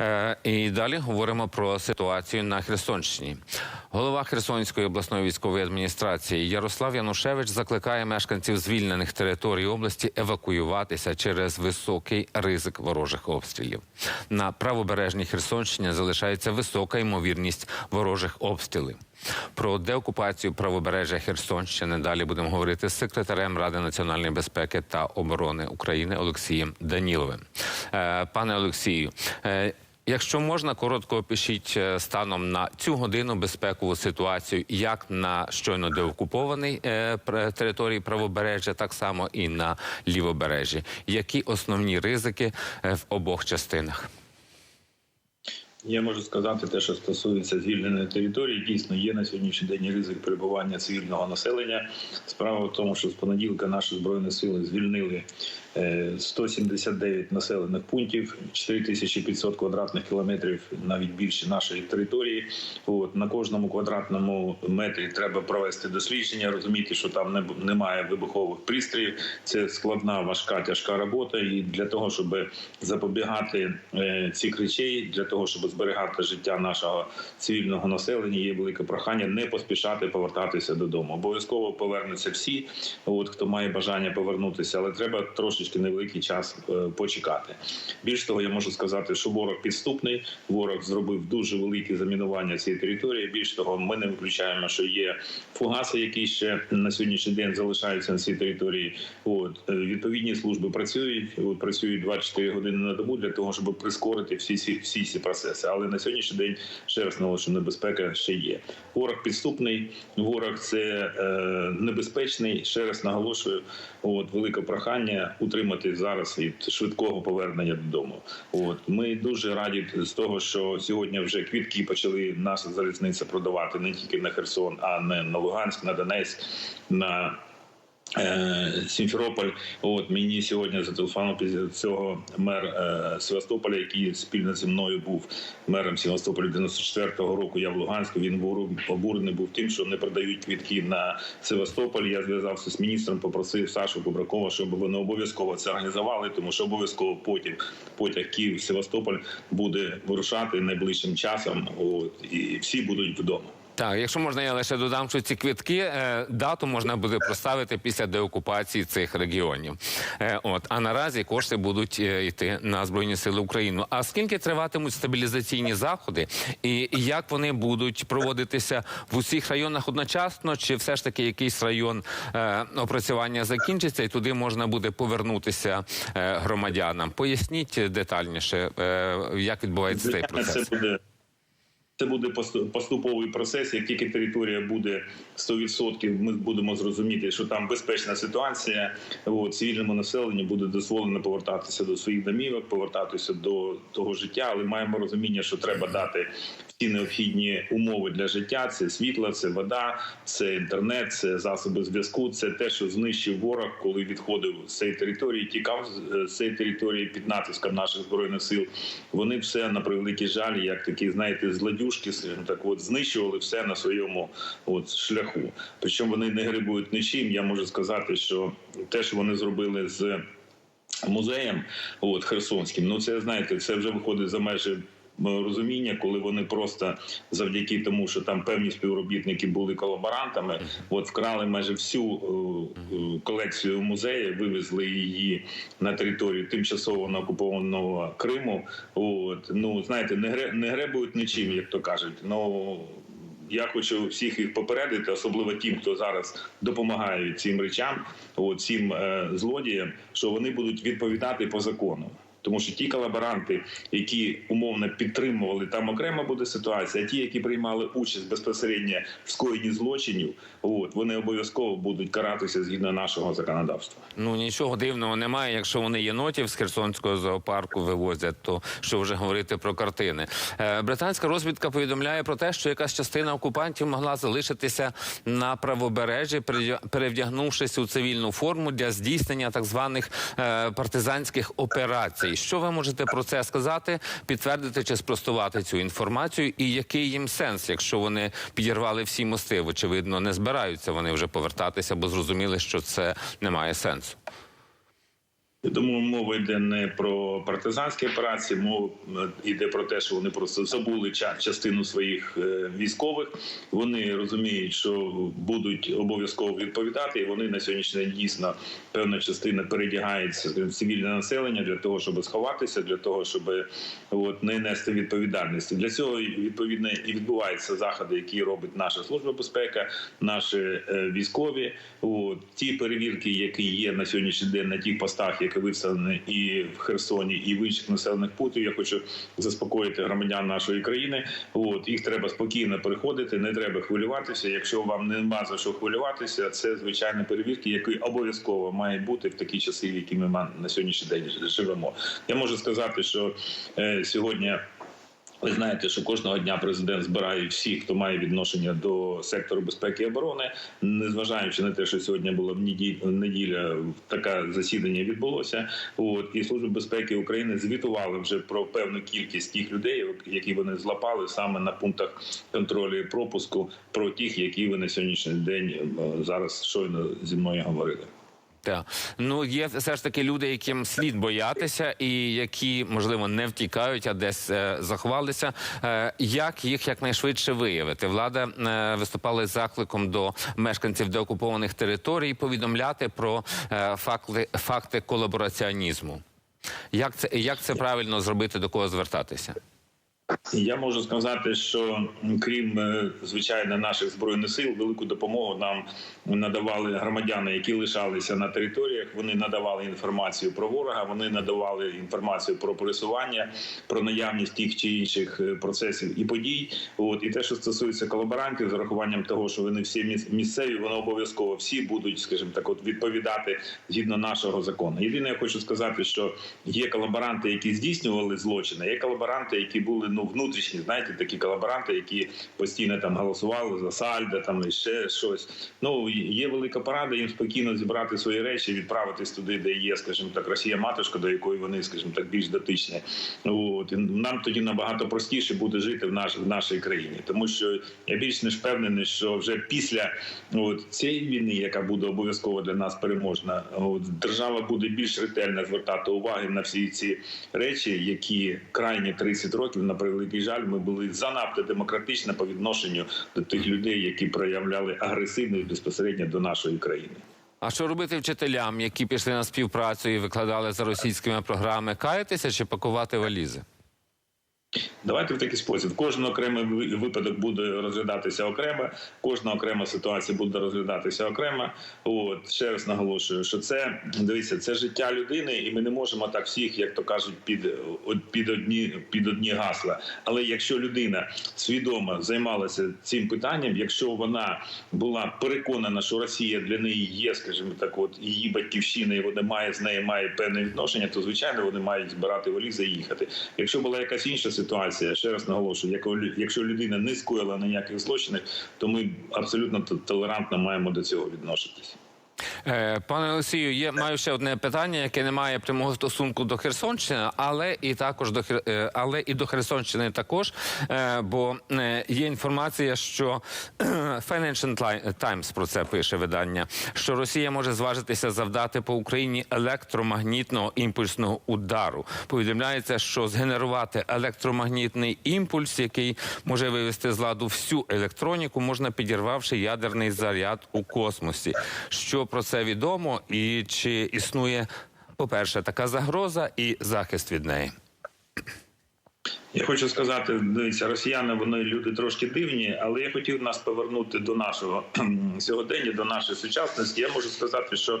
Е, І далі говоримо про ситуацію на Херсонщині. Голова Херсонської обласної військової адміністрації Ярослав Янушевич закликає мешканців звільнених територій області евакуюватися через високий ризик ворожих обстрілів. На правобережній Херсонщині залишається висока ймовірність ворожих обстрілів. Про деокупацію правобережжя Херсонщини далі будемо говорити з секретарем Ради національної безпеки та оборони України Олексієм Даніловим. Е, Пане Олексію, е, якщо можна, коротко опишіть е, станом на цю годину безпекову ситуацію, як на щойно деокупованій е, території правобережжя, так само і на лівобережжі. Які основні ризики е, в обох частинах? Я можу сказати те, що стосується звільненої території. Дійсно, є на сьогоднішній день ризик перебування цивільного населення. Справа в тому, що з понеділка наші збройні сили звільнили е, 179 населених пунктів, 4500 квадратних кілометрів, навіть більше нашої території. От на кожному квадратному метрі треба провести дослідження, розуміти, що там не немає вибухових пристроїв. Це складна, важка, тяжка робота. І для того, щоб запобігати е, цих речей, для того, щоб зберігати життя нашого цивільного населення, є велике прохання не поспішати повертатися додому. Обов'язково повернуться всі, от хто має бажання повернутися, але треба трошечки невеликий час е, почекати. Більш того, я можу сказати, що ворог підступний, ворог зробив дуже велике замінування цієї території. Більш того, ми не виключаємо, що є фугаси, які ще на сьогоднішній день залишаються на цій території. От е, відповідні служби працюють, працюють 24 години на добу для того, щоб прискорити всі ці всі ці процеси. Але на сьогоднішній день ще раз наголошую, небезпека ще є. Ворог підступний, ворог це е, небезпечний. Ще раз наголошую, от велике прохання утримати зараз від швидкого повернення додому. От ми дуже раді з того, що сьогодні вже квітки почали наша залізниця продавати не тільки на Херсон, а не на Луганськ, на Донецьк, на Сімферополь, от мені сьогодні зателефонував після цього мер е, Севастополя, який спільно зі мною був мером Севастополя 94-го року. Я в Луганську. Він був обурений був тим, що не продають квітки на Севастополь. Я зв'язався з міністром, попросив Сашу Кубракова, щоб вони обов'язково це організували, тому що обов'язково потім потяг Київ Севастополь буде вирушати найближчим часом. От і всі будуть вдома. Так, якщо можна, я лише додам, що ці квитки е, дату можна буде проставити після деокупації цих регіонів. Е, от а наразі кошти будуть е, йти на збройні сили України. А скільки триватимуть стабілізаційні заходи, і як вони будуть проводитися в усіх районах одночасно, чи все ж таки якийсь район е, опрацювання закінчиться, і туди можна буде повернутися е, громадянам? Поясніть детальніше, е, як відбувається цей процес. Це буде поступовий процес. Як тільки територія буде 100%, ми будемо зрозуміти, що там безпечна ситуація. От, цивільному населенню буде дозволено повертатися до своїх домівок, повертатися до того життя, але маємо розуміння, що треба дати всі необхідні умови для життя: це світло, це вода, це інтернет, це засоби зв'язку. Це те, що знищив ворог, коли відходив з цієї території, тікав з- з цієї території під натиском наших збройних сил. Вони все на превеликий жаль, як такі, знаєте, скажімо так, от знищували все на своєму от шляху. Причому вони не грибують нічим. Я можу сказати, що те, що вони зробили з музеєм, от Херсонським, ну це знаєте, це вже виходить за межі. М, Розуміння, коли вони просто завдяки тому, що там певні співробітники були колаборантами, от вкрали майже всю е, е, колекцію музею, вивезли її на територію тимчасово на окупованого Криму. От ну знаєте, не гре не гребують нічим, як то кажуть. Ну я хочу всіх їх попередити, особливо тим, хто зараз допомагає цим речам, от, цим е, злодіям, що вони будуть відповідати по закону. Тому що ті колаборанти, які умовно підтримували, там окрема буде ситуація. А ті, які приймали участь безпосередньо в скоєнні злочинів, от вони обов'язково будуть каратися згідно нашого законодавства. Ну нічого дивного немає. Якщо вони єнотів з Херсонського зоопарку вивозять, то що вже говорити про картини. Е, британська розвідка повідомляє про те, що якась частина окупантів могла залишитися на правобережжі, перевдягнувшись у цивільну форму для здійснення так званих е, партизанських операцій. Що ви можете про це сказати, підтвердити чи спростувати цю інформацію, і який їм сенс, якщо вони підірвали всі мости? Очевидно, не збираються вони вже повертатися, бо зрозуміли, що це не має сенсу. Я думаю, мова йде не про партизанські операції, мова е, йде про те, що вони просто забули ча- частину своїх е, військових. Вони розуміють, що будуть обов'язково відповідати, і вони на сьогоднішній день дійсно певна частина передягається цивільне населення для того, щоб сховатися, для того, щоб от не нести відповідальності. Для цього відповідно і відбуваються заходи, які робить наша служба безпеки, наші е, військові. От ті перевірки, які є на сьогоднішній день на тих постах, які виселене і в Херсоні, і в інших населених пунктів. Я хочу заспокоїти громадян нашої країни. От їх треба спокійно переходити, не треба хвилюватися. Якщо вам нема за що хвилюватися, це звичайні перевірки, які обов'язково мають бути в такі часи, які ми на сьогоднішній день живемо. Я можу сказати, що е, сьогодні. Ви знаєте, що кожного дня президент збирає всіх, хто має відношення до сектору безпеки і оборони, незважаючи на те, що сьогодні була неділя таке засідання відбулося. От і служба безпеки України звітували вже про певну кількість тих людей, які вони злапали саме на пунктах контролю і пропуску, про тих, які ви на сьогоднішній день е, зараз щойно зі мною говорили. Так. Ну є все ж таки люди, яким слід боятися, і які можливо не втікають, а десь е, заховалися. Е, як їх якнайшвидше виявити? Влада е, виступала з закликом до мешканців деокупованих територій повідомляти про е, факти, факти колабораціонізму. Як це як це правильно зробити, до кого звертатися? Я можу сказати, що крім е, звичайно наших збройних сил, велику допомогу нам надавали громадяни, які лишалися на територіях. Вони надавали інформацію про ворога, вони надавали інформацію про пересування, про наявність тих чи інших е, процесів і подій. От і те, що стосується колаборантів, з урахуванням того, що вони всі місцеві, вони обов'язково всі будуть, скажімо так, от відповідати згідно нашого закону. Єдине, я хочу сказати, що є колаборанти, які здійснювали злочини, є колаборанти, які були ну внутрішні, знаєте, такі колаборанти, які постійно там голосували за сальдо, там і ще щось. Ну є велика порада їм спокійно зібрати свої речі, відправитись туди, де є, скажімо так, Росія матушка, до якої вони, скажімо так, більш дотичні. От нам тоді набагато простіше буде жити в наш в нашій країні, тому що я більш ніж впевнений, що вже після от цієї війни, яка буде обов'язково для нас переможна, от держава буде більш ретельно звертати уваги на всі ці речі, які крайні 30 років, на превеликий жаль, ми були занадто демократичні по відношенню до тих людей, які проявляли агресивність безпосередньо до нашої країни. А що робити вчителям, які пішли на співпрацю і викладали за російськими програми, Каятися чи пакувати валізи? Давайте в такий спосіб. Кожен окремий випадок буде розглядатися окремо, кожна окрема ситуація буде розглядатися окремо. От ще раз наголошую, що це дивіться, це життя людини, і ми не можемо так всіх, як то кажуть, під під одні під одні гасла. Але якщо людина свідомо займалася цим питанням, якщо вона була переконана, що Росія для неї є, скажімо так, от її батьківщина, і вона має з нею має певне відношення, то звичайно вони мають збирати валізи і їхати. Якщо була якась інша ситуація, ще раз наголошую, як- якщо людина не скоїла ніяких злочинів, то ми абсолютно толерантно маємо до цього відноситись. Е, Пане Олексію, є маю ще одне питання, яке не має прямого стосунку до Херсонщини, але і також до е, але і до Херсонщини також. Е, Бо є інформація, що Financial Ti- Times про це пише видання, що Росія може зважитися завдати по Україні електромагнітного імпульсного удару. Повідомляється, що згенерувати електромагнітний імпульс, який може вивести з ладу всю електроніку, можна підірвавши ядерний заряд у космосі. Що про це відомо, і чи існує, по-перше, така загроза і захист від неї? Я хочу сказати, дивіться, росіяни вони люди трошки дивні, але я хотів нас повернути до нашого сьогодення, до нашої сучасності. Я можу сказати, що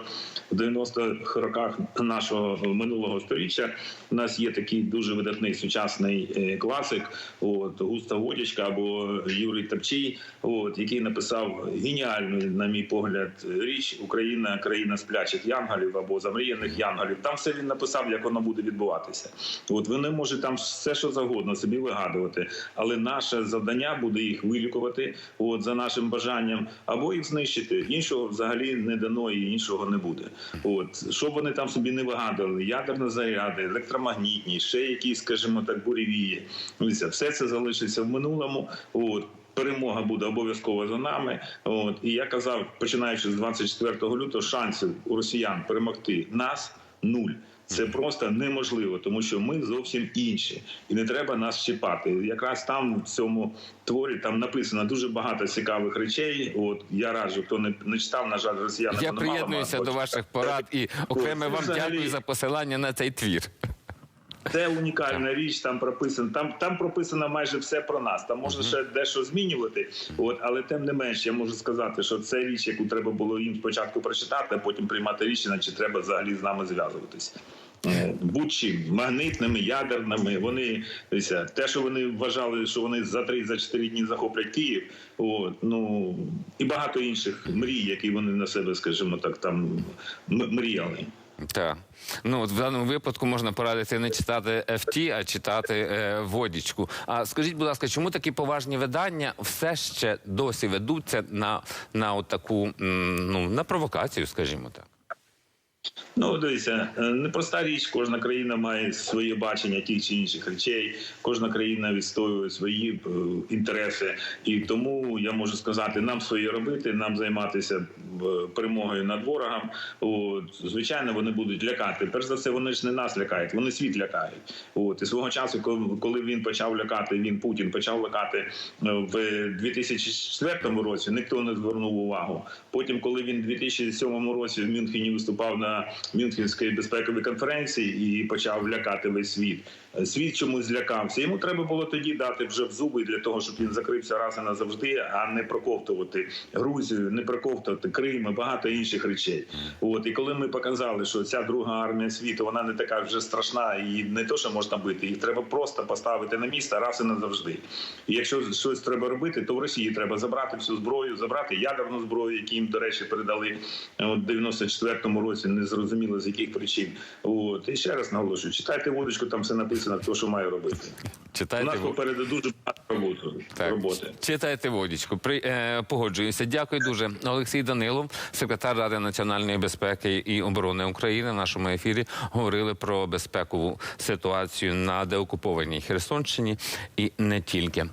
в 90-х роках нашого минулого сторіччя у нас є такий дуже видатний сучасний е, класик, от Густав Водячка або Юрій Тапчий, от який написав геніальну, на мій погляд, річ Україна, країна сплячих янголів або замріяних янголів. Там все він написав, як воно буде відбуватися. От вони можуть там все, що завгодно собі вигадувати, але наше завдання буде їх вилікувати, от за нашим бажанням, або їх знищити. Іншого взагалі не дано і іншого не буде. От що вони там собі не вигадували, ядерні заряди, електромагнітні, ще якісь, скажімо так, буревії. Все це залишиться в минулому. От. Перемога буде обов'язково за нами. От і я казав, починаючи з 24 лютого, шансів у росіян перемогти нас нуль. Це просто неможливо, тому що ми зовсім інші, і не треба нас чіпати. Якраз там в цьому творі там написано дуже багато цікавих речей. От я раджу, хто не, не читав, на жаль, росіяни. Я приєднуюся до ваших порад і окремо вам взагалі- дякую за посилання на цей твір. Це унікальна річ. Там прописано. Там там прописано майже все про нас. Там можна ще дещо змінювати. От, але тим не менш, я можу сказати, що це річ, яку треба було їм спочатку прочитати, а потім приймати рішення, чи треба взагалі з нами зв'язуватись. Е, Будь-чим магнитними, ядерними. Вони те, що вони вважали, що вони за три за чотири дні захоплять Київ. От, ну і багато інших мрій, які вони на себе, скажімо так, там мріяли. Так. Ну, от в даному випадку можна порадити не читати FT, а читати е, водічку. А скажіть, будь ласка, чому такі поважні видання все ще досі ведуться на, на от таку м, ну, на провокацію, скажімо так? Ну, дивіться, е, непроста річ. Кожна країна має своє бачення тих чи інших речей. Кожна країна відстоює свої е, інтереси, і тому я можу сказати, нам своє робити, нам займатися е, перемогою над ворогом. От, звичайно, вони будуть лякати. Перш за все, вони ж не нас лякають, вони світ лякають. От і свого часу, коли- він почав лякати, він Путін почав лякати в 2004 році. Ніхто не звернув увагу. Потім, коли він у 2007 році в Мюнхені виступав на Мюнхенській безпековій конференції і почав лякати весь світ. Е, Світ чомусь злякався. Йому треба було тоді дати вже в зуби для того, щоб він закрився раз і назавжди, а не проковтувати Грузію, не проковтувати Крим і багато інших речей. От і коли ми показали, що ця друга армія світу вона не така вже страшна і не то, що можна бити, їх треба просто поставити на місце раз і назавжди. І якщо щось треба робити, то в Росії треба забрати всю зброю, забрати ядерну зброю, які їм, до речі, передали е, от, в 94-му році, незрозуміло з яких причин. От і ще раз наголошую, читайте водочку, там все написано, хто що має робити. У Читайте нас попереду дуже багато роботи. Так, роботи. читайте водічку. При, е, погоджуюся. Дякую дуже. Олексій Данилов, секретар Ради національної безпеки і оборони України. В нашому ефірі говорили про безпекову ситуацію на деокупованій Херсонщині і не тільки.